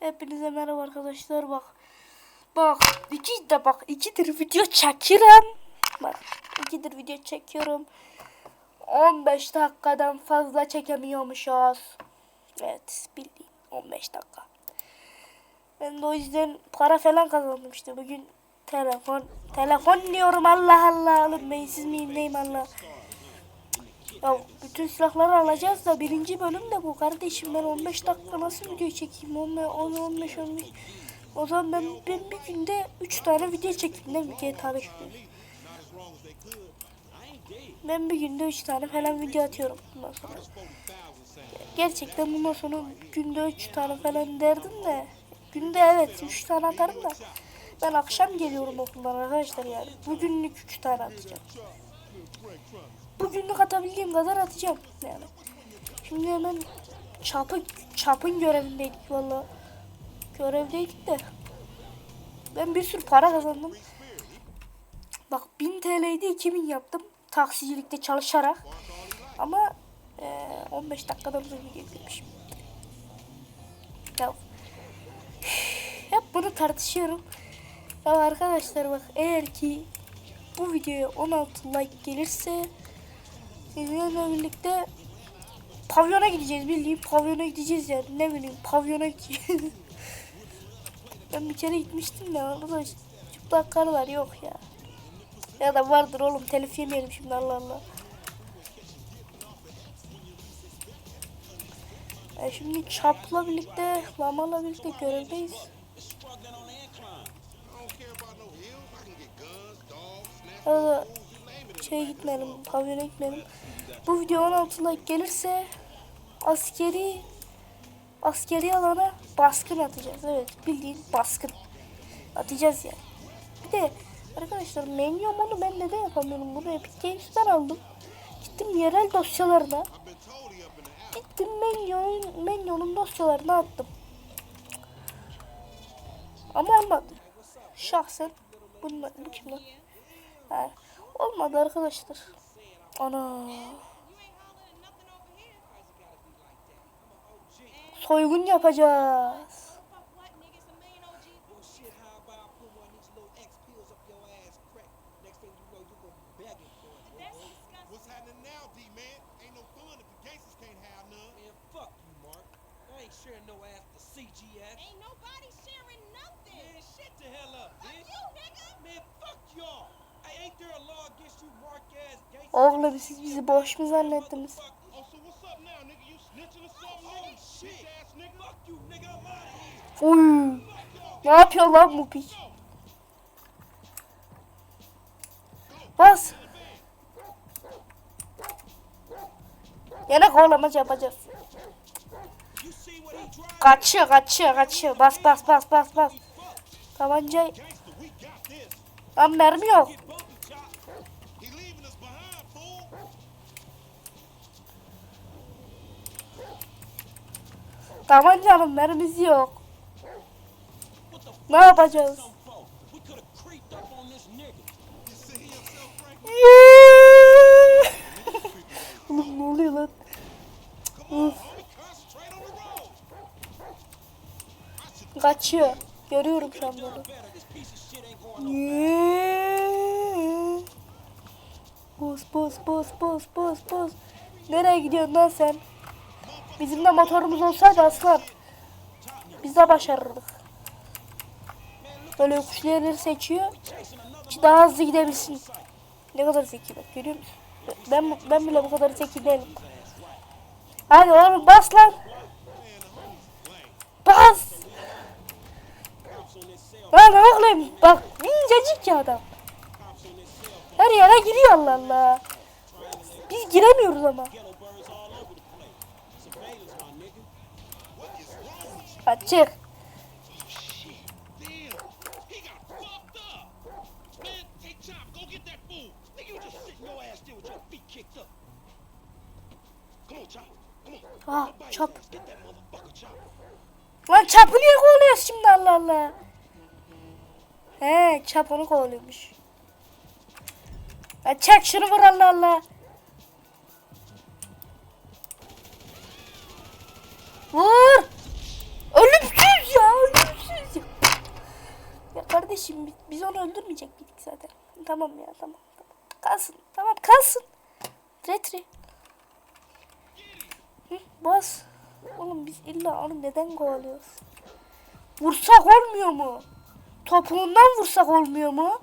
Hepinize merhaba arkadaşlar bak. Bak iki de bak ikidir video çekiyorum. Bak ikidir video çekiyorum. 15 dakikadan fazla çekemiyormuşuz. Evet bildiğin 15 dakika. Ben de o yüzden para falan kazandım işte bugün telefon telefon diyorum Allah Allah oğlum siz miyim neyim Allah. Ya bütün silahları alacağız da birinci bölüm de bu kardeşim ben 15 dakika nasıl video çekeyim 15 10 15 15 o zaman ben, ben bir günde 3 tane video çekeyim değil mi GTA 5 Ben bir günde 3 tane falan video atıyorum bundan sonra. Gerçekten bundan sonra günde 3 tane falan derdim de günde evet 3 tane atarım da ben akşam geliyorum okuldan arkadaşlar yani. Bugünlük 3 tane atacağım. Bugünlük atabildiğim kadar atacağım yani. Şimdi hemen çapın çapın görevindeydik valla. Görevdeydik de. Ben bir sürü para kazandım. Bak 1000 TL'ydi 2000 yaptım. Taksicilikte çalışarak. Ama eee, 15 dakikada bunu getirmişim. Ya hep bunu tartışıyorum. Ya arkadaşlar bak eğer ki bu videoya 16 like gelirse sizinle birlikte pavyona gideceğiz bildiğin pavyona gideceğiz yani ne bileyim pavyona gideceğiz. ben bir kere gitmiştim de orada çıplak karılar yok ya. Ya da vardır oğlum telif yemeyelim şimdi Allah Allah. E şimdi Çap'la birlikte, Lama'la birlikte görevdeyiz. Ya da şey gitmeyelim, pavyona gitmeyelim. Bu video 16 like gelirse askeri askeri alana baskın atacağız. Evet bildiğin baskın atacağız yani. Bir de arkadaşlar Menyom onu ben neden yapamıyorum bunu Epic Games'ten aldım. Gittim yerel dosyalarına. Gittim Menyon'un Menyon'un dosyalarına attım. Ama olmadı. Şahsen bunlar bu kim lan? Olmadı arkadaşlar. Ana. Soygun yapacağız. Put one of Oğlum siz bizi boş mu zannettiniz? Uy. Ne yapıyor lan bu piç? Bas. Yine kovalamaca yapacağız. Kaçıyor kaçıyor kaçıyor. Bas bas bas bas bas. Tabancayı. Lan mermi yok. Get bumpy, chop. He leaving us behind, fool. Tabancanın mermisi yok. What the f Ne yapacağız? some for? We could have creeped up on this nigga. You see himself, Frank? Oğlum ne oluyor lan? Kaçıyor. Görüyorum şu an bunu. Bos bos bos bos bos bos. Nereye gidiyorsun lan sen? Bizim de motorumuz olsaydı aslan. Biz de başarırdık. Böyle yokuş yerleri seçiyor. Ki daha hızlı gidebilsin. Ne kadar zeki bak görüyor musun? Ben, ben bile bu kadar zeki değilim. Hadi oğlum bas lan. Bas. Lan oğlum bak incecik ya adam. Her yere giriyor Allah Allah. Biz giremiyoruz ama. Come on. Ah çap. Lan çapı niye kovalıyoruz şimdi Allah Allah. He çap onu kovalıyormuş. Lan çek şunu vur Allah Allah. Vur. Kardeşim biz, onu öldürmeyecek miydik zaten? Tamam ya tamam. tamam. Kalsın. Tamam kalsın. Retri. Hı, bas. Oğlum biz illa onu neden kovalıyoruz? Vursak olmuyor mu? Topuğundan vursak olmuyor mu?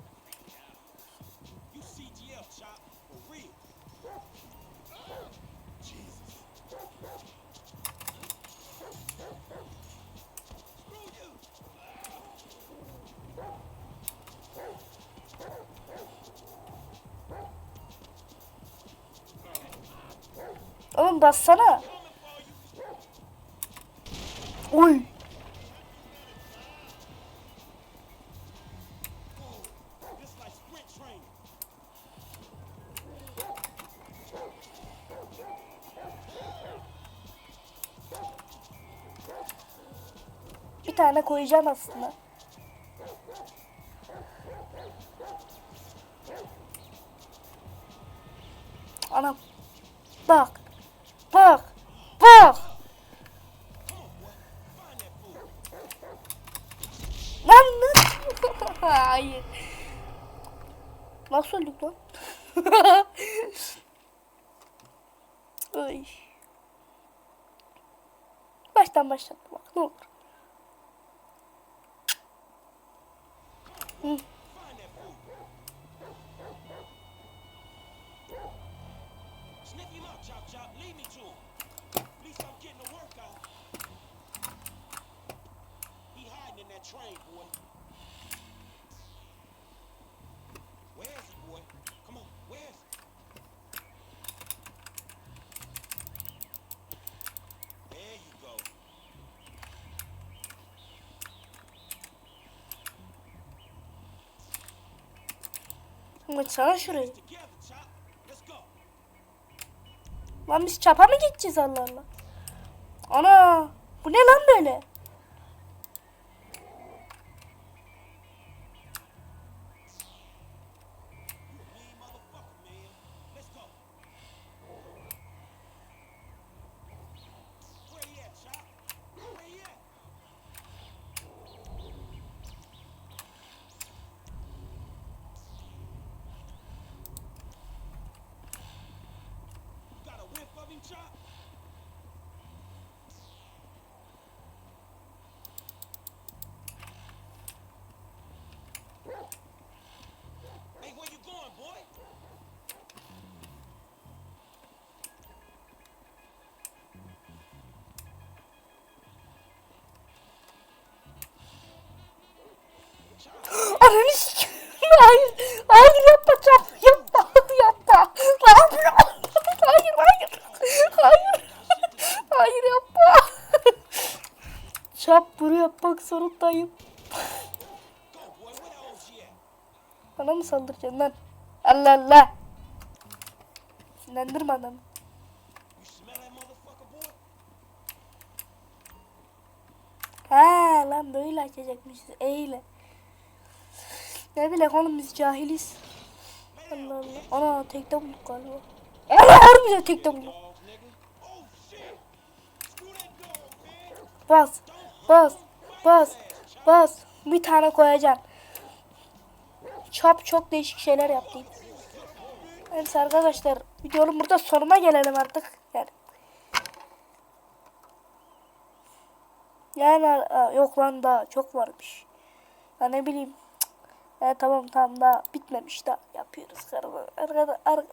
Oğlum bassana. Oy. Bir tane koyacağım aslında. Anam. Bak. Bak. Bak. Lan nasıl? Hayır. Nasıl öldük lan? Ay. Baştan başlat bak ne olur. Hı. Train, boy. Where is he, boy? Come on, where is he? There you go. Şurayı. Let's go. Lan biz çapa mı gideceğiz Allah Allah? Ana bu ne lan böyle? Ananı s- Hayır. Hayır yapma çap. Yapma. Yapma. Ne yapıyorsun? Hayır hayır. Hayır. Hayır yapma. Çap bunu yapmak zorundayım. Bana mı saldıracaksın lan? Allah Allah. Sinirlendirme adamı. Ha lan böyle açacakmışız. Eyle. Ne bileyim oğlum biz cahiliz. Allah Allah. Ana tekte bulduk galiba. Ana harbiden tekte bulduk. Bas. Bas. Bas. Bas. Bir tane koyacaksın. Çap çok değişik şeyler yaptı. Evet arkadaşlar videonun burada sonuna gelelim artık. Yani. Yani aa, yok lan daha çok varmış. Ya ne bileyim. Ya tamam tamam daha bitmemiş daha yapıyoruz. Arkada, arkada, arkada.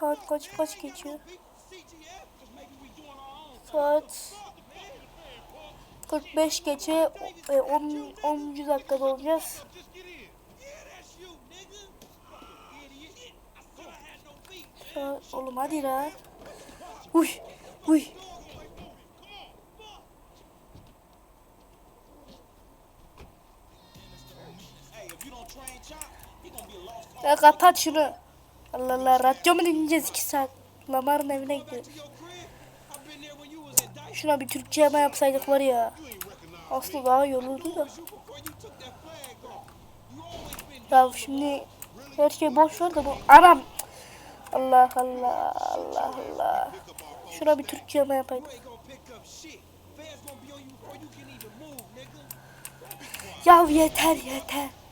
Saat kaç kaç geçiyor? Saat Fuck, man. 45 geçe e, 10. 10. dakikada olacağız. Oğlum hadi la. Uy. Uy. Ya kapat şunu. Allah Allah radyomu dinleyeceğiz 2 saat. Lamar'ın evine gidiyoruz. Şuna bir Türkçe yama yapsaydık var ya. Aslında daha iyi da. Ya şimdi her şey boş ver de bu anam. Allah Allah Allah Allah. Şuna bir Türkçe yama yapaydık. You ain't gonna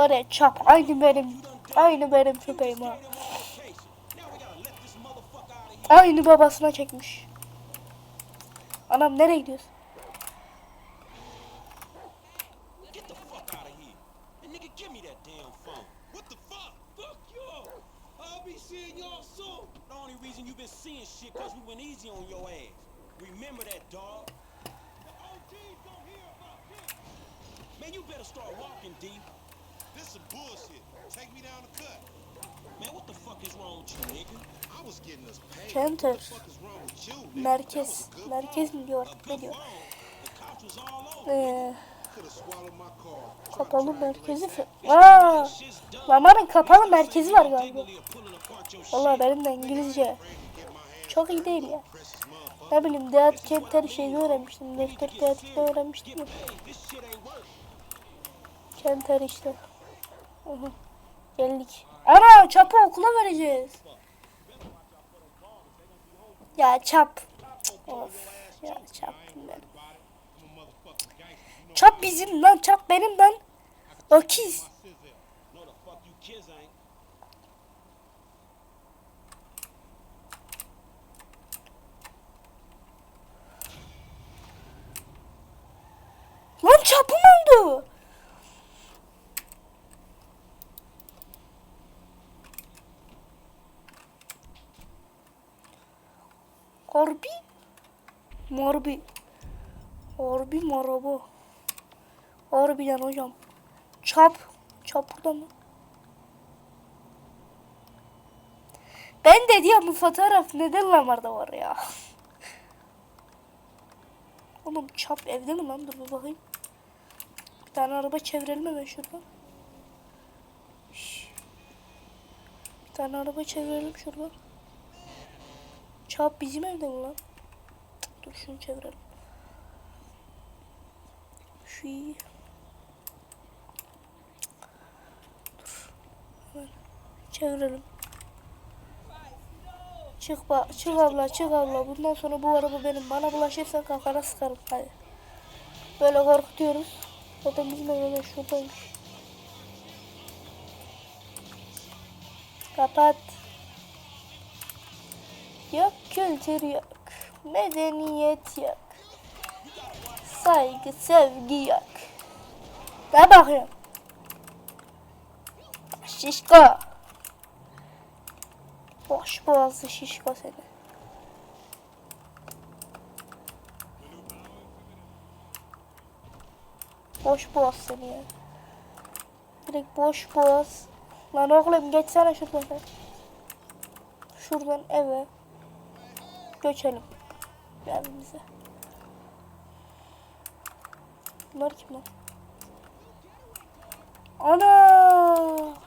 Var ya çap aynı benim. Aynı benim köpeğim ha. Aynı babasına çekmiş. Anam nereye gidiyorsun? Man, you better start walking, D. This some bullshit. Take me down the cut. Man, what the fuck is wrong with you, nigga? I was getting us paid. Center. What the fuck is wrong with you, nigga? Merkez. Merkez mi diyor? Ne diyor? Ee, kapalı merkezi. Aa, Lamar'ın kapalı merkezi var galiba. Vallahi benim de İngilizce çok iyi değil ya. Ne bileyim Deat Kenter şeyini öğrenmiştim. Defter Deat'te öğrenmiştim. Kenter işte. Geldik. Ana çapı okula vereceğiz. Ya çap. Of. Ya çap benim. Çap bizim lan çap benim lan. Ökiz. No, the fuck you kids ain't. Lan çapım oldu. Harbi. Marbi. Harbi maraba. Harbiden hocam. Çap. Çap burada mı? Ben de diyorum bu fotoğraf neden Lamar'da var ya? Oğlum çap evde mi lan? Dur bir bakayım. Bir tane araba çevirelim hemen şuradan. Bir tane araba çevirelim şuradan. Çap bizim evde mi lan? Dur şunu çevirelim. Şu iyi. Dur. Çevirelim. Çık ba çık abla çık abla. Bundan sonra bu araba benim. Bana bulaşırsa kafana sıkarım. Hadi. Böyle korkutuyoruz. Zaten bizim ev hemen şuradaymış. Kapat. Yok kültür yok. Medeniyet yok. Saygı, sevgi yok. Ne bakıyorsun? Şişko. Boş boğazlı şişko seni. Boş boğaz seni ya. Direkt boş boğaz. Lan oğlum geçsene şuradan. Şuradan eve. Göçelim. Evimize. Bunlar kim lan? Ana!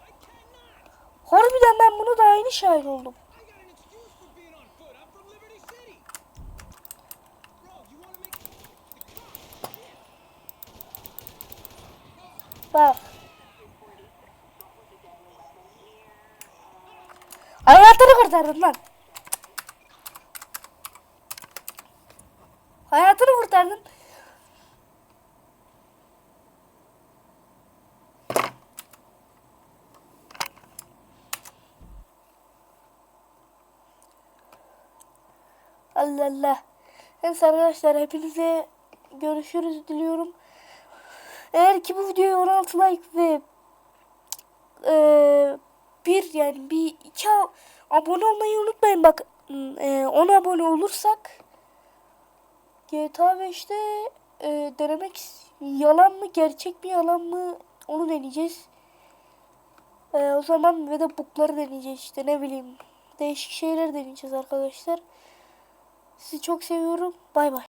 Harbiden ben bunu da aynı şahit oldum. I got an excuse Hayatını kurtardın. Allah Allah. Neyse arkadaşlar hepinize görüşürüz diliyorum. Eğer ki bu videoya 16 like ve eee, bir yani bir iki abone olmayı unutmayın bak 10 abone olursak GTA 5'te eee, denemek yalan mı gerçek mi yalan mı onu deneyeceğiz. Eee, o zaman ve de bukları deneyeceğiz işte ne bileyim değişik şeyler deneyeceğiz arkadaşlar. Sizi çok seviyorum. Bay bay.